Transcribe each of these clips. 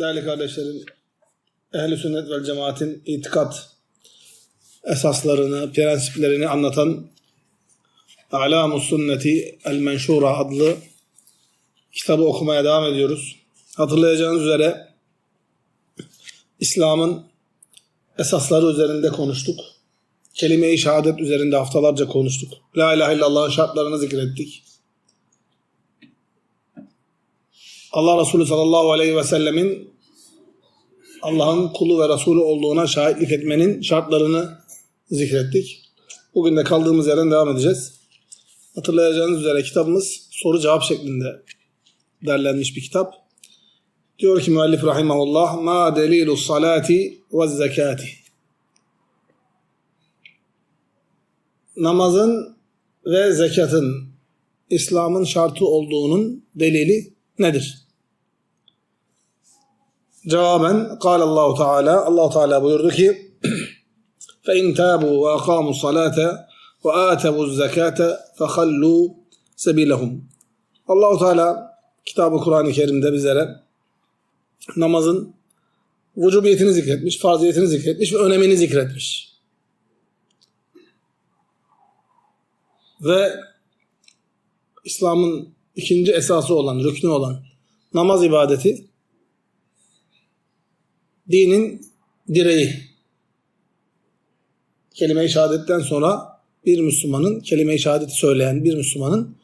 Değerli kardeşlerim, Ehl-i Sünnet ve Cemaat'in itikat esaslarını, prensiplerini anlatan A'lamus Sünneti El Menşura adlı kitabı okumaya devam ediyoruz. Hatırlayacağınız üzere İslam'ın esasları üzerinde konuştuk. Kelime-i şehadet üzerinde haftalarca konuştuk. La ilahe illallah'ın şartlarını zikrettik. Allah Resulü sallallahu aleyhi ve sellemin Allah'ın kulu ve Resulü olduğuna şahitlik etmenin şartlarını zikrettik. Bugün de kaldığımız yerden devam edeceğiz. Hatırlayacağınız üzere kitabımız soru cevap şeklinde derlenmiş bir kitap. Diyor ki müellif rahimahullah ma delilu salati ve zekati namazın ve zekatın İslam'ın şartı olduğunun delili nedir? Cevaben kâle Allahu Teala Allah Teala buyurdu ki fe in tabu ve akamu salate ve atebu zekate fe hallu sebilehum. Allahu Teala kitabı Kur'an-ı Kerim'de bizlere namazın vücubiyetini zikretmiş, farziyetini zikretmiş ve önemini zikretmiş. Ve İslam'ın ikinci esası olan, rüknü olan namaz ibadeti dinin direği. Kelime-i şehadetten sonra bir Müslümanın, kelime-i şehadeti söyleyen bir Müslümanın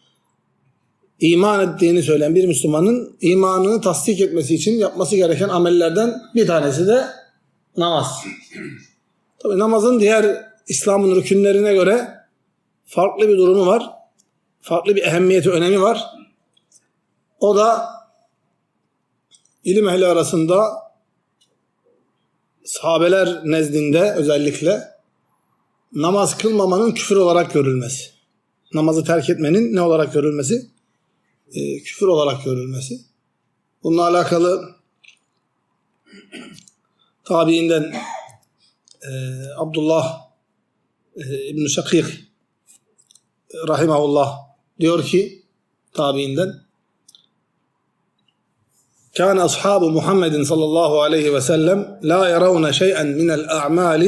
iman ettiğini söyleyen bir Müslümanın imanını tasdik etmesi için yapması gereken amellerden bir tanesi de namaz. Tabi namazın diğer İslam'ın rükünlerine göre farklı bir durumu var. Farklı bir ehemmiyeti, önemi var. O da ilim ehli arasında sahabeler nezdinde özellikle namaz kılmamanın küfür olarak görülmesi. Namazı terk etmenin ne olarak görülmesi? Ee, küfür olarak görülmesi. Bununla alakalı tabiinden e, Abdullah e, İbn-i Şakir rahimahullah diyor ki tabiinden كان أصحاب محمد صلى الله عليه وسلم لا يرون شيئا من الأعمال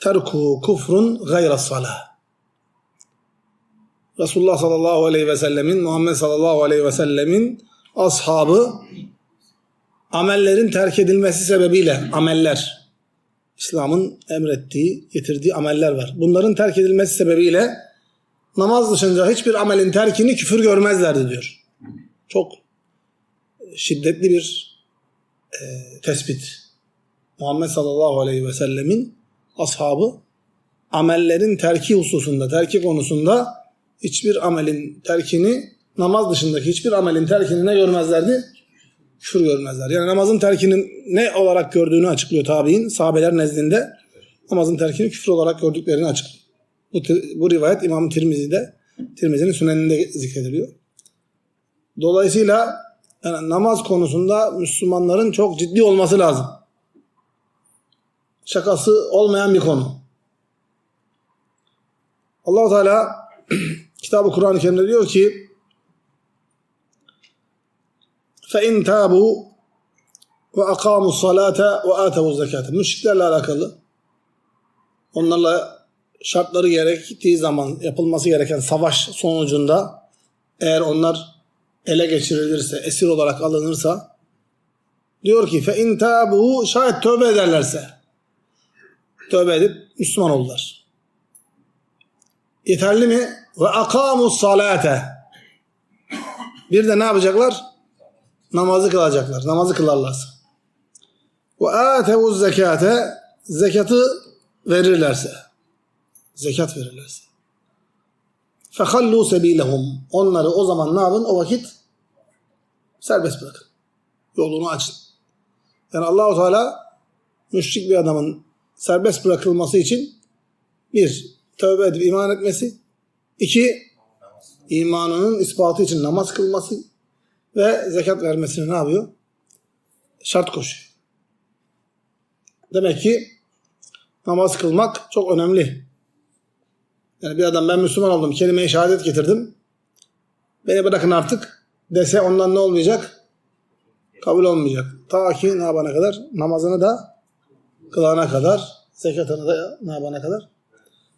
تركه كفر غير الصلاة Resulullah sallallahu aleyhi ve sellemin, Muhammed sallallahu aleyhi ve sellemin ashabı amellerin terk edilmesi sebebiyle ameller, İslam'ın emrettiği, getirdiği ameller var. Bunların terk edilmesi sebebiyle namaz dışında hiçbir amelin terkini küfür görmezlerdi diyor. Çok şiddetli bir e, tespit. Muhammed sallallahu aleyhi ve sellemin ashabı amellerin terki hususunda, terki konusunda hiçbir amelin terkini namaz dışındaki hiçbir amelin terkini ne görmezlerdi? Küfür görmezler. Yani namazın terkinin ne olarak gördüğünü açıklıyor tabi'in. Sahabeler nezdinde namazın terkini küfür olarak gördüklerini açıklıyor. Bu, bu rivayet İmam Tirmizi'de, Tirmizi'nin süneninde zikrediliyor. Dolayısıyla yani namaz konusunda Müslümanların çok ciddi olması lazım. Şakası olmayan bir konu. allah Teala kitabı Kur'an-ı Kerim'de diyor ki فَاِنْ تَابُوا وَاَقَامُوا الصَّلَاةَ وَآتَوُوا الزَّكَاةَ Müşriklerle alakalı onlarla şartları gerektiği zaman yapılması gereken savaş sonucunda eğer onlar ele geçirilirse, esir olarak alınırsa diyor ki fe intabu şayet tövbe ederlerse tövbe edip Müslüman oldular. Yeterli mi? Ve akamu salate. Bir de ne yapacaklar? Namazı kılacaklar. Namazı kılarlarsa. Ve atevuz zekate. Zekatı verirlerse. Zekat verirlerse. Fehallu sebilehum. Onları o zaman ne yapın? O vakit serbest bırakın. Yolunu açın. Yani Allahu Teala müşrik bir adamın serbest bırakılması için bir, tövbe edip iman etmesi. iki imanının ispatı için namaz kılması ve zekat vermesini ne yapıyor? Şart koşuyor. Demek ki namaz kılmak çok önemli. Yani bir adam ben Müslüman oldum, kelime-i şehadet getirdim. Beni bırakın artık dese ondan ne olmayacak? kabul olmayacak. Ta ki ne yapana kadar? Namazını da kılana kadar, zekatını da ne yapana kadar?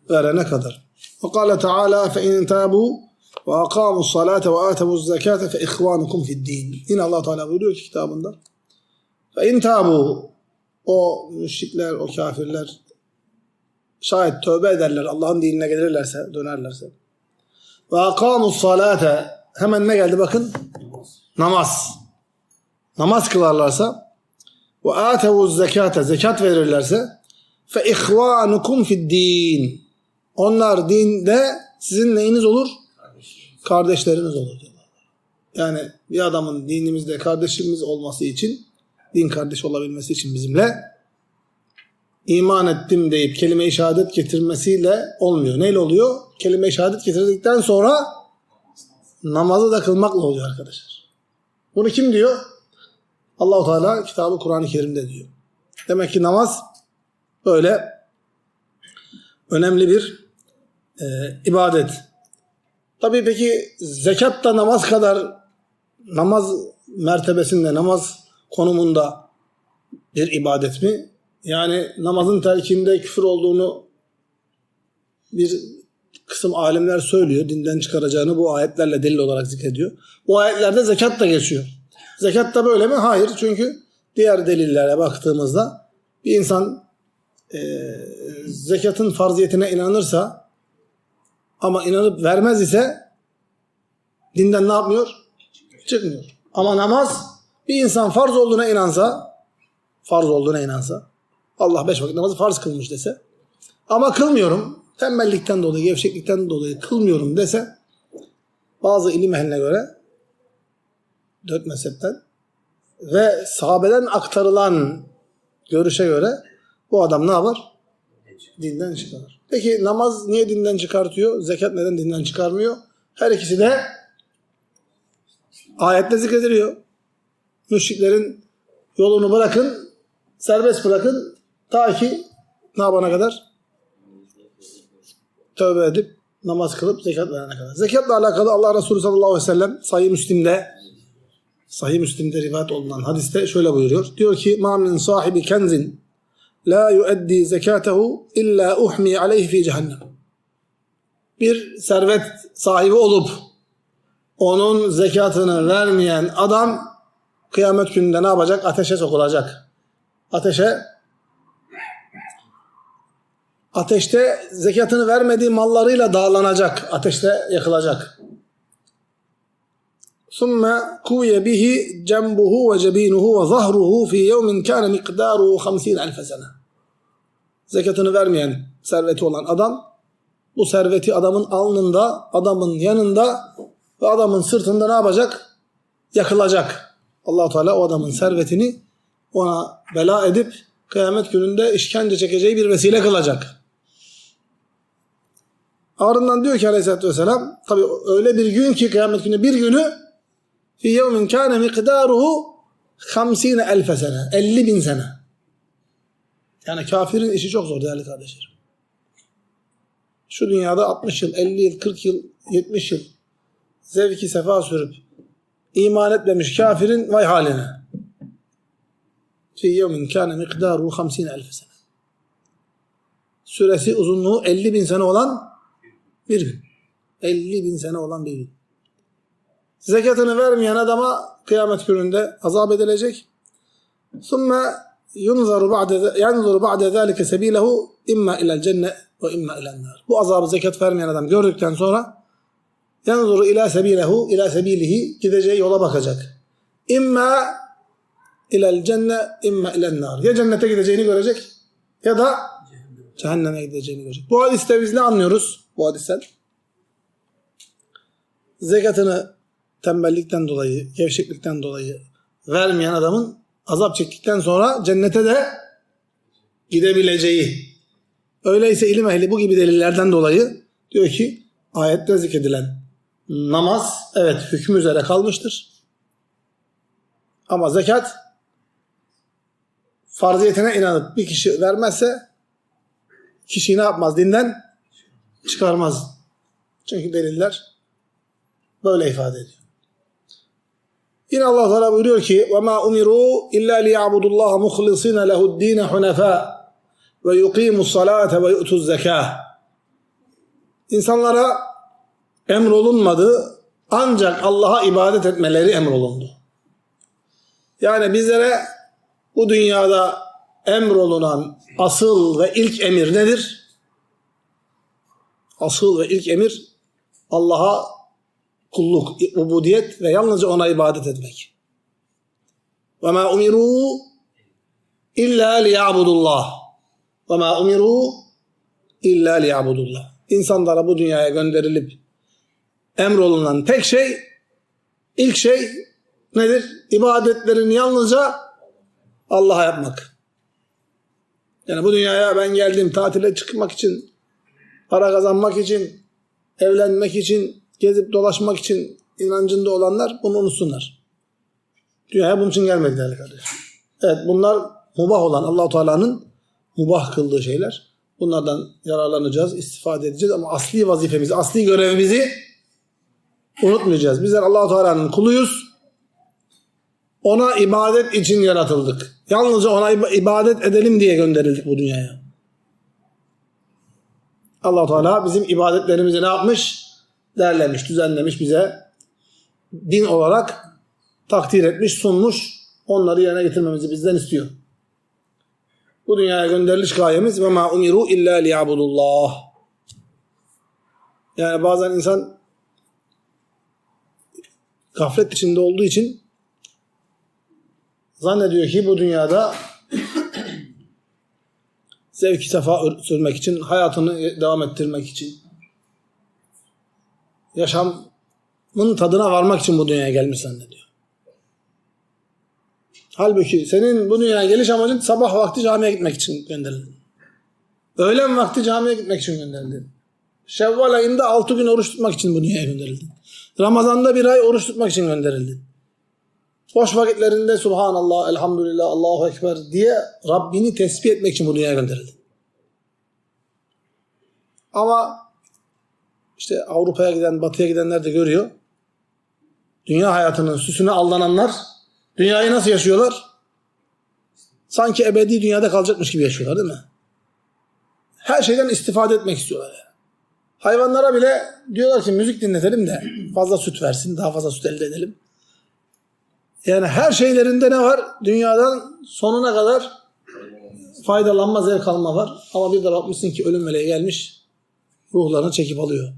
Verene kadar. Ve kâle Teala fe in tâbû ve akâmu salâte ve âtevu zekâte fe ihvânukum fi'd-dîn. Yine Allah Teala buyuruyor ki kitabında. Fe in tâbû o müşrikler, o kafirler şayet tövbe ederler, Allah'ın dinine gelirlerse, dönerlerse. Ve akamu salate hemen ne geldi bakın? Namaz. Namaz kılarlarsa ve atevu zekate zekat verirlerse fe ihvanukum fid din. Onlar dinde sizin neyiniz olur? Kardeşleriniz olur diyorlar. Yani bir adamın dinimizde kardeşimiz olması için, din kardeş olabilmesi için bizimle iman ettim deyip kelime-i şehadet getirmesiyle olmuyor. Neyle oluyor? Kelime-i şehadet getirdikten sonra namazı da kılmakla oluyor arkadaşlar. Bunu kim diyor? Allahu Teala kitabı Kur'an-ı Kerim'de diyor. Demek ki namaz böyle önemli bir e, ibadet. Tabii peki zekat da namaz kadar namaz mertebesinde, namaz konumunda bir ibadet mi? Yani namazın terkinde küfür olduğunu bir kısım alimler söylüyor. Dinden çıkaracağını bu ayetlerle delil olarak zikrediyor. Bu ayetlerde zekat da geçiyor. Zekat da böyle mi? Hayır. Çünkü diğer delillere baktığımızda bir insan e, zekatın farziyetine inanırsa ama inanıp vermez ise dinden ne yapmıyor? Çıkmıyor. Ama namaz bir insan farz olduğuna inansa farz olduğuna inansa Allah beş vakit namazı farz kılmış dese ama kılmıyorum tembellikten dolayı, gevşeklikten dolayı kılmıyorum dese bazı ilim ehline göre dört mezhepten ve sahabeden aktarılan görüşe göre bu adam ne yapar? Dinden çıkar. Peki namaz niye dinden çıkartıyor? Zekat neden dinden çıkarmıyor? Her ikisi de ayette zikrediliyor. Müşriklerin yolunu bırakın, serbest bırakın ta ki ne yapana kadar? Tövbe edip namaz kılıp zekat verene kadar. Zekatla alakalı Allah Resulü sallallahu aleyhi ve sellem Sahih Müslim'de Sahih Müslim'de rivayet olunan hadiste şöyle buyuruyor. Diyor ki ma min sahibi kenzin la yuaddi zekatehu illa uhmi aleyhi fi cehennem. Bir servet sahibi olup onun zekatını vermeyen adam kıyamet gününde ne yapacak? Ateşe sokulacak. Ateşe ateşte zekatını vermediği mallarıyla dağlanacak. Ateşte yakılacak. ثم كوي به جنبه وجبينه وظهره في يوم كان مقداره خمسين ألف سنة zekatını vermeyen serveti olan adam bu serveti adamın alnında, adamın yanında ve adamın sırtında ne yapacak? Yakılacak. allah Teala o adamın servetini ona bela edip kıyamet gününde işkence çekeceği bir vesile kılacak. Ardından diyor ki aleyhissalatü vesselam tabi öyle bir gün ki kıyamet günü bir günü fi yevmin kâne mikdaruhu 50 elfe sene. 50 bin sene. Yani kafirin işi çok zor değerli kardeşlerim. Şu dünyada 60 yıl, 50 yıl, 40 yıl, 70 yıl zevki sefa sürüp iman etmemiş kafirin vay haline. Fi yevmin kâne mikdaruhu 50 elfe sene. Süresi uzunluğu 50 bin sene olan bir gün. 50 bin sene olan bir gün. Zekatını vermeyen adama kıyamet gününde azap edilecek. Sümme yunzaru ba'de yanzuru ba'de zalike sebilehu imma ila'l cennet ve imma ila'l nar. Bu azabı zekat vermeyen adam gördükten sonra yanzuru ila sebilehu ila sebilihi gideceği yola bakacak. İmma ila'l cennet imma ila'l nar. Ya cennete gideceğini görecek ya da cehenneme gideceğini görecek. Bu hadiste biz ne anlıyoruz? Bu hadisten? Zekatını tembellikten dolayı, gevşeklikten dolayı vermeyen adamın azap çektikten sonra cennete de gidebileceği. Öyleyse ilim ehli bu gibi delillerden dolayı diyor ki ayette zikredilen namaz evet hükmü üzere kalmıştır. Ama zekat farziyetine inanıp bir kişi vermezse kişiyi ne yapmaz? Dinden çıkarmaz. Çünkü deliller böyle ifade ediyor. Yine Allah Teala buyuruyor ki: "Ve ma umiru illa liya'budullaha muhlisina lehu'd-din hunafa ve yuqimus salate ve yu'tuz zekah." İnsanlara emrolunmadı ancak Allah'a ibadet etmeleri emrolundu. Yani bizlere bu dünyada emrolunan asıl ve ilk emir nedir? Asıl ve ilk emir Allah'a kulluk, ubudiyet ve yalnızca ona ibadet etmek. Ve ma umiru illa liya'budullah. Ve ma umiru illa liya'budullah. İnsanlara bu dünyaya gönderilip emrolunan tek şey, ilk şey nedir? İbadetlerini yalnızca Allah'a yapmak. Yani bu dünyaya ben geldim tatile çıkmak için, para kazanmak için, evlenmek için, gezip dolaşmak için inancında olanlar bunu unutsunlar. Dünyaya bunun için gelmedi değerli kardeşim. Evet bunlar mubah olan Allahu Teala'nın mubah kıldığı şeyler. Bunlardan yararlanacağız, istifade edeceğiz ama asli vazifemizi, asli görevimizi unutmayacağız. Bizler Allahu Teala'nın kuluyuz. Ona ibadet için yaratıldık. Yalnızca ona ibadet edelim diye gönderildik bu dünyaya. Allah Teala bizim ibadetlerimizi ne yapmış? Derlemiş, düzenlemiş bize din olarak takdir etmiş, sunmuş. Onları yerine getirmemizi bizden istiyor. Bu dünyaya gönderiliş gayemiz ve ma umiru illa liyabudullah. Yani bazen insan gaflet içinde olduğu için zannediyor ki bu dünyada zevki sefa sürmek için, hayatını devam ettirmek için, yaşamın tadına varmak için bu dünyaya gelmiş zannediyor. Halbuki senin bu dünyaya geliş amacın sabah vakti camiye gitmek için gönderildin. Öğlen vakti camiye gitmek için gönderildin. Şevval ayında 6 gün oruç tutmak için bu dünyaya gönderildin. Ramazanda bir ay oruç tutmak için gönderildin. Boş vakitlerinde Subhanallah, Elhamdülillah, Allahu Ekber diye Rabbini tesbih etmek için bu dünyaya gönderildin. Ama işte Avrupa'ya giden, Batı'ya gidenler de görüyor. Dünya hayatının süsüne aldananlar dünyayı nasıl yaşıyorlar? Sanki ebedi dünyada kalacakmış gibi yaşıyorlar değil mi? Her şeyden istifade etmek istiyorlar. Yani. Hayvanlara bile diyorlar ki müzik dinletelim de fazla süt versin, daha fazla süt elde edelim. Yani her şeylerinde ne var? Dünyadan sonuna kadar faydalanma, zevk alma var. Ama bir de bakmışsın ki ölüm meleği gelmiş, ruhlarını çekip alıyor.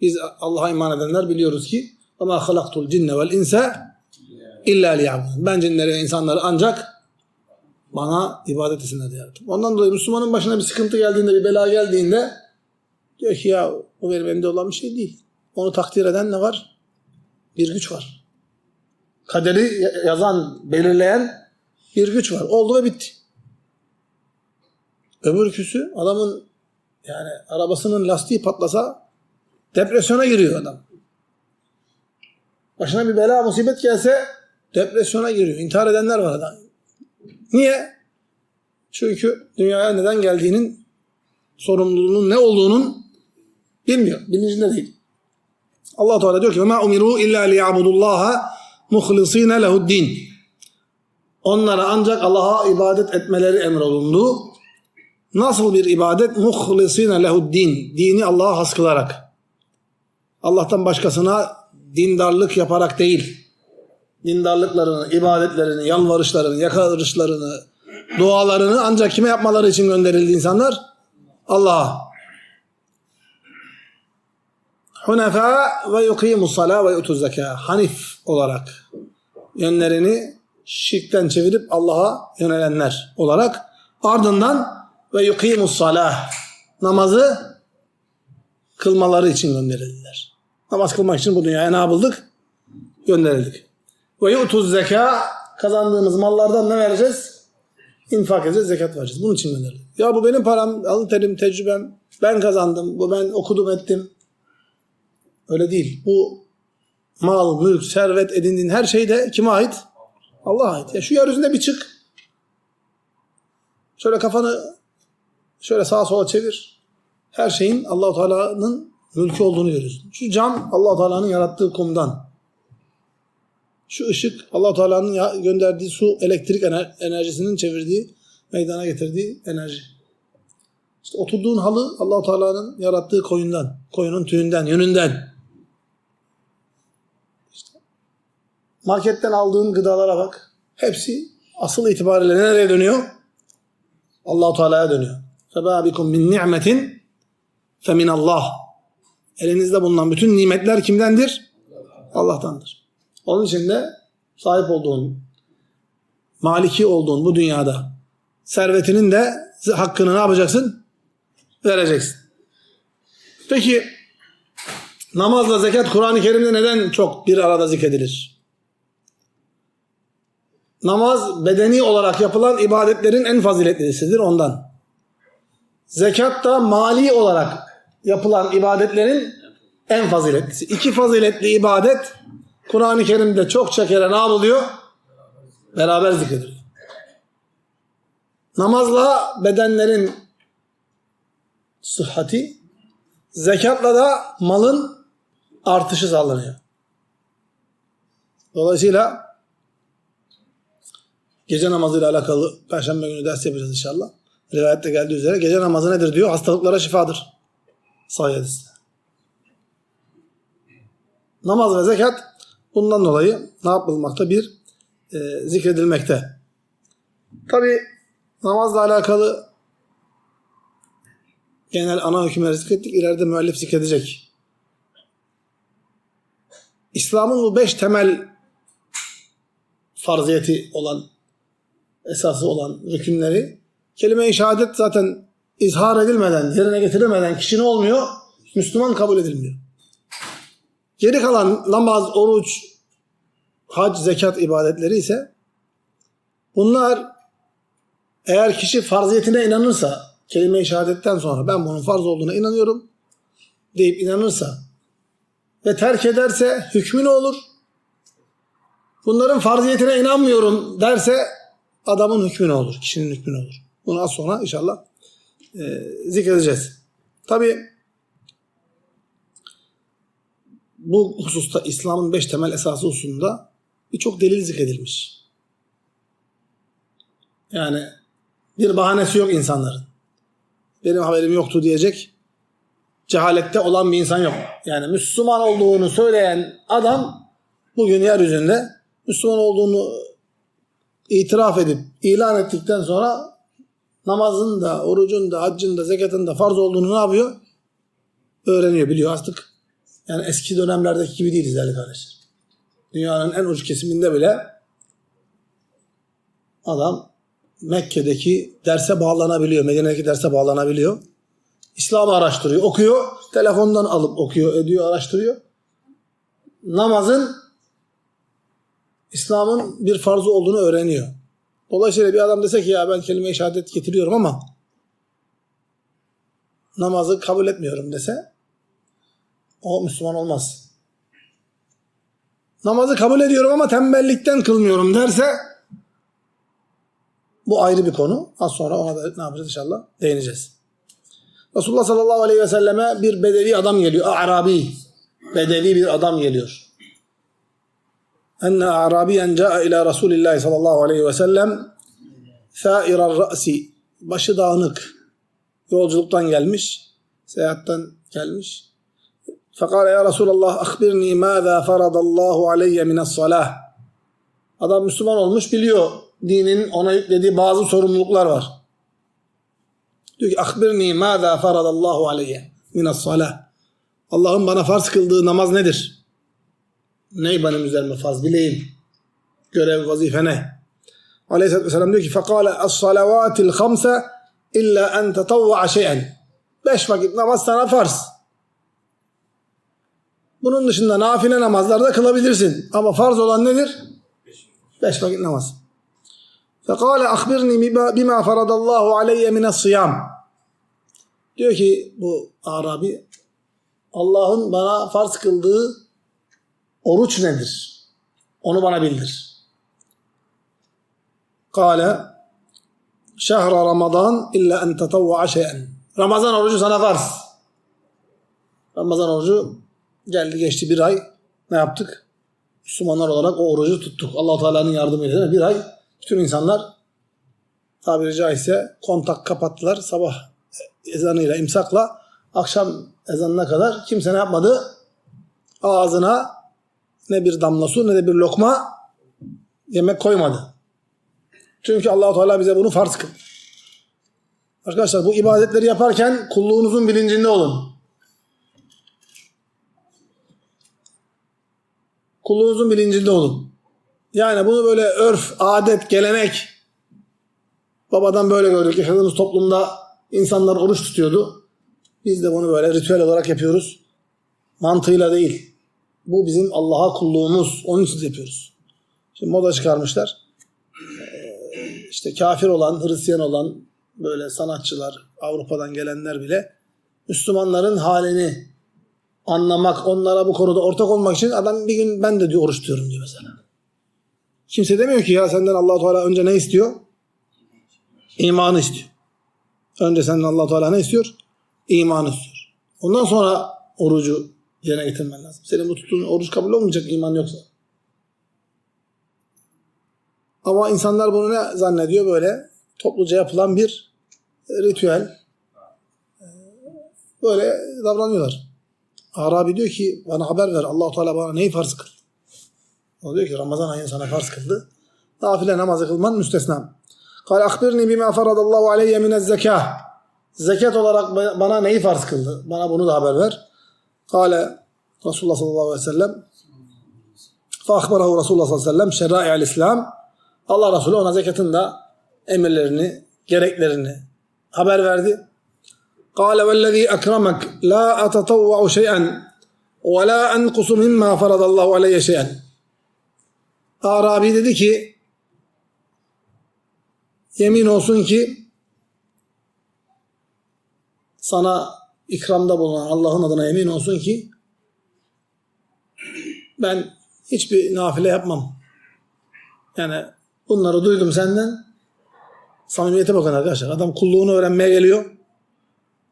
Biz Allah'a iman edenler biliyoruz ki halaktul cinne vel insa illa liyabudun. Ben cinleri ve insanları ancak bana ibadet etsinler diye yarattım. Ondan dolayı Müslümanın başına bir sıkıntı geldiğinde, bir bela geldiğinde diyor ki ya o benim elimde olan bir şey değil. Onu takdir eden ne var? Bir güç var. Kaderi yazan, belirleyen bir güç var. Oldu ve bitti. Öbürküsü adamın yani arabasının lastiği patlasa depresyona giriyor adam. Başına bir bela musibet gelse depresyona giriyor. İntihar edenler var adam. Niye? Çünkü dünyaya neden geldiğinin sorumluluğunun ne olduğunun bilmiyor. Bilincinde değil. Allah Teala diyor ki: "Ma umiru illa liya'budullaha muhlisina lehu'd-din." Onlara ancak Allah'a ibadet etmeleri emrolundu. Nasıl bir ibadet? Muhlisina lehu'd-din. Dini Allah'a has kılarak. Allah'tan başkasına dindarlık yaparak değil. Dindarlıklarını, ibadetlerini, yalvarışlarını, yakarışlarını, dualarını ancak kime yapmaları için gönderildi insanlar? Allah'a. Hunefa ve yukimus sala ve yutuz zeka. Hanif olarak yönlerini şirkten çevirip Allah'a yönelenler olarak ardından ve yukimus salah namazı kılmaları için gönderildiler. Namaz kılmak için bu dünyaya ne yapıldık? Gönderildik. Ve yutuz zeka kazandığımız mallardan ne vereceğiz? İnfak edeceğiz, zekat vereceğiz. Bunun için gönderildik. Ya bu benim param, alın terim, tecrübem. Ben kazandım, bu ben okudum ettim. Öyle değil. Bu mal, mülk, servet edindiğin her şey de kime ait? Allah'a ait. Ya şu yeryüzünde bir çık. Şöyle kafanı şöyle sağa sola çevir. Her şeyin Allahu Teala'nın mülkü olduğunu görüyorsun. Şu cam Allah Teala'nın yarattığı kumdan. Şu ışık allah Teala'nın gönderdiği su elektrik ener- enerjisinin çevirdiği, meydana getirdiği enerji. İşte oturduğun halı allah Teala'nın yarattığı koyundan, koyunun tüyünden, yününden. İşte marketten aldığın gıdalara bak. Hepsi asıl itibariyle nereye dönüyor? Allahu Teala'ya dönüyor. Febabikum min ni'metin femin Allah. Elinizde bulunan bütün nimetler kimdendir? Allah'tandır. Onun için de sahip olduğun, maliki olduğun bu dünyada servetinin de hakkını ne yapacaksın? Vereceksin. Peki namazla zekat Kur'an-ı Kerim'de neden çok bir arada zikredilir? Namaz bedeni olarak yapılan ibadetlerin en faziletlisidir ondan. Zekat da mali olarak yapılan ibadetlerin en faziletlisi. İki faziletli ibadet Kur'an-ı Kerim'de çokça kere ne yapılıyor? Beraber zikrediliyor. Namazla bedenlerin sıhhati, zekatla da malın artışı sağlanıyor. Dolayısıyla gece namazıyla alakalı Perşembe günü ders yapacağız inşallah. Rivayette geldiği üzere gece namazı nedir diyor? Hastalıklara şifadır. Sahih. Namaz ve zekat bundan dolayı ne yapılmakta? Bir, e, zikredilmekte. Tabi namazla alakalı genel ana hükümleri zikrettik. İleride müellif zikredecek. İslam'ın bu beş temel farziyeti olan, esası olan rükünleri kelime-i şehadet zaten izhar edilmeden, yerine getirilmeden kişi ne olmuyor? Müslüman kabul edilmiyor. Geri kalan namaz, oruç, hac, zekat ibadetleri ise bunlar eğer kişi farziyetine inanırsa kelime-i şehadetten sonra ben bunun farz olduğuna inanıyorum deyip inanırsa ve terk ederse hükmü ne olur? Bunların farziyetine inanmıyorum derse adamın hükmü ne olur? Kişinin hükmü ne olur? Bunu az sonra inşallah e, zikredeceğiz. Tabi bu hususta İslam'ın beş temel esası hususunda birçok delil zikredilmiş. Yani bir bahanesi yok insanların. Benim haberim yoktu diyecek cehalette olan bir insan yok. Yani Müslüman olduğunu söyleyen adam bugün yeryüzünde Müslüman olduğunu itiraf edip ilan ettikten sonra namazın da, orucun da, haccın da, zekatın da farz olduğunu ne yapıyor? Öğreniyor, biliyor artık. Yani eski dönemlerdeki gibi değiliz değerli kardeşler. Dünyanın en uç kesiminde bile adam Mekke'deki derse bağlanabiliyor, Medine'deki derse bağlanabiliyor. İslam'ı araştırıyor, okuyor, telefondan alıp okuyor, ediyor, araştırıyor. Namazın İslam'ın bir farzı olduğunu öğreniyor. Dolayısıyla bir adam dese ki ya ben kelime-i şehadet getiriyorum ama namazı kabul etmiyorum dese o Müslüman olmaz. Namazı kabul ediyorum ama tembellikten kılmıyorum derse bu ayrı bir konu. Az sonra ona da ne yapacağız inşallah değineceğiz. Resulullah sallallahu aleyhi ve selleme bir bedevi adam geliyor. Arabi. Bedevi bir adam geliyor. Enne Arabiyen ca'a ila Resulillahi sallallahu aleyhi ve sellem thairar ra'si. Başı dağınık. Yolculuktan gelmiş. Seyahatten gelmiş. Fekale ya Resulallah akhbirni mâzâ faradallahu aleyye minas salah. Adam Müslüman olmuş biliyor. Dinin ona yüklediği bazı sorumluluklar var. Diyor ki akbirni mâzâ faradallahu aleyye minas salah. Allah'ın bana farz kıldığı namaz nedir? Ney benim üzerime farz bileyim. Görev vazife ne? Aleyhisselatü Vesselam diyor ki فَقَالَ الصَّلَوَاتِ الْخَمْسَ اِلَّا اَنْ تَطَوَّعَ شَيْئًا Beş vakit namaz sana farz. Bunun dışında nafile namazlarda kılabilirsin. Ama farz olan nedir? Beş vakit namaz. فَقَالَ اَخْبِرْنِي بِمَا فَرَدَ اللّٰهُ عَلَيَّ مِنَ الصِّيَامِ Diyor ki bu Arabi Allah'ın bana farz kıldığı oruç nedir? Onu bana bildir. Kale şehra Ramazan illa en tetavva şeyen. Ramazan orucu sana farz. Ramazan orucu geldi geçti bir ay. Ne yaptık? Müslümanlar olarak o orucu tuttuk. allah Teala'nın yardımıyla değil mi? Bir ay bütün insanlar tabiri caizse kontak kapattılar. Sabah ezanıyla, imsakla akşam ezanına kadar kimse ne yapmadı? Ağzına ne bir damla su ne de bir lokma yemek koymadı. Çünkü allah Teala bize bunu farz kıldı. Arkadaşlar bu ibadetleri yaparken kulluğunuzun bilincinde olun. Kulluğunuzun bilincinde olun. Yani bunu böyle örf, adet, gelenek babadan böyle gördük. Yaşadığımız toplumda insanlar oruç tutuyordu. Biz de bunu böyle ritüel olarak yapıyoruz. Mantığıyla değil. Bu bizim Allah'a kulluğumuz. Onun için yapıyoruz. Şimdi moda çıkarmışlar. Ee, İşte kafir olan, Hristiyan olan böyle sanatçılar, Avrupa'dan gelenler bile Müslümanların halini anlamak, onlara bu konuda ortak olmak için adam bir gün ben de diyor oruç tutuyorum diyor mesela. Kimse demiyor ki ya senden Allah Teala önce ne istiyor? İmanı istiyor. Önce senden Allah Teala ne istiyor? İmanı istiyor. Ondan sonra orucu yerine getirmen lazım. Senin bu tuttuğun oruç kabul olmayacak iman yoksa. Ama insanlar bunu ne zannediyor böyle? Topluca yapılan bir ritüel. Ee, Böyle davranıyorlar. Arabi diyor ki bana haber ver. allah Teala bana neyi farz kıldı? O diyor ki Ramazan ayını sana farz kıldı. Nafile namazı kılman müstesna. Kal akbirni bima faradallahu aleyye minez zekah. Zekat olarak bana neyi farz kıldı? Bana bunu da haber ver. Kale Resulullah sallallahu aleyhi ve sellem Fa akbarahu Resulullah sallallahu aleyhi ve sellem şerra'i'l İslam. Allah Resulü ona zekatın da emirlerini, gereklerini haber verdi. Kale vellezî ekremek la etetavva'u şey'en ve la enkusu mimma faradallahu aleyye şey'en. Arabi dedi ki yemin olsun ki sana ikramda bulunan Allah'ın adına yemin olsun ki ben hiçbir nafile yapmam. Yani bunları duydum senden. Samimiyete bakın arkadaşlar. Adam kulluğunu öğrenmeye geliyor.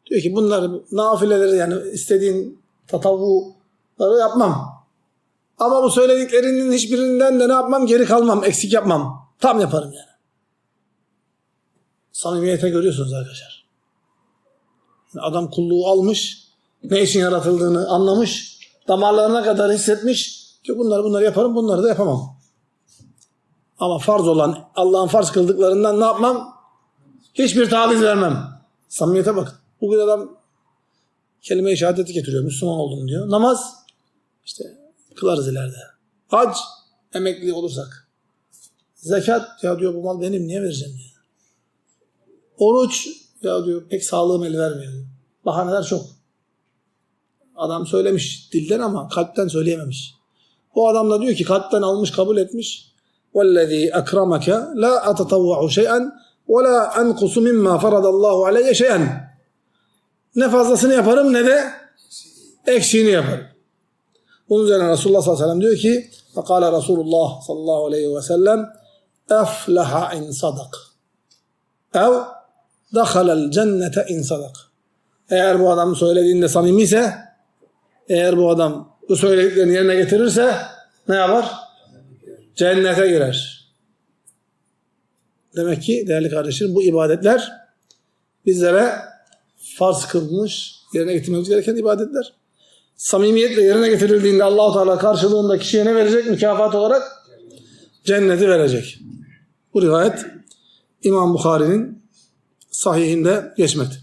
Diyor ki bunlar nafileleri yani istediğin tatavvuları yapmam. Ama bu söylediklerinin hiçbirinden de ne yapmam? Geri kalmam, eksik yapmam. Tam yaparım yani. Samimiyete görüyorsunuz arkadaşlar. Adam kulluğu almış, ne için yaratıldığını anlamış, damarlarına kadar hissetmiş. Diyor bunları bunları yaparım, bunları da yapamam. Ama farz olan, Allah'ın farz kıldıklarından ne yapmam? Hiçbir taviz vermem. Samimiyete bakın. Bugün adam kelime-i şehadeti getiriyor. Müslüman oldum diyor. Namaz işte kılarız ileride. Hac emekli olursak. Zekat ya diyor bu mal benim niye vereceğim diyor. Oruç ya diyor pek sağlığım el vermiyor. Diyor. Bahaneler çok. Adam söylemiş dilden ama kalpten söyleyememiş. O adam da diyor ki kalpten almış kabul etmiş. وَالَّذ۪ي أَكْرَمَكَ لَا أَتَطَوَّعُ شَيْئًا وَلَا أَنْقُسُ مِمَّا فَرَضَ اللّٰهُ عَلَيَّ شَيْئًا Ne fazlasını yaparım ne de eksiğini yaparım. Bunun üzerine Resulullah sallallahu aleyhi ve sellem diyor ki فَقَالَ Resulullah sallallahu aleyhi ve sellem اَفْلَحَ اِنْ صَدَقْ اَوْ dahalel cennete in. Eğer bu adam söylediğinde samimi ise, eğer bu adam bu söylediklerini yerine getirirse ne yapar? Cennete girer. Demek ki değerli kardeşlerim bu ibadetler bizlere farz kılmış, yerine getirmemiz gereken ibadetler. Samimiyetle yerine getirildiğinde Allahu Teala karşılığında kişiye ne verecek? Mükafat olarak cenneti verecek. Bu rivayet İmam Bukhari'nin sahihinde geçmekte.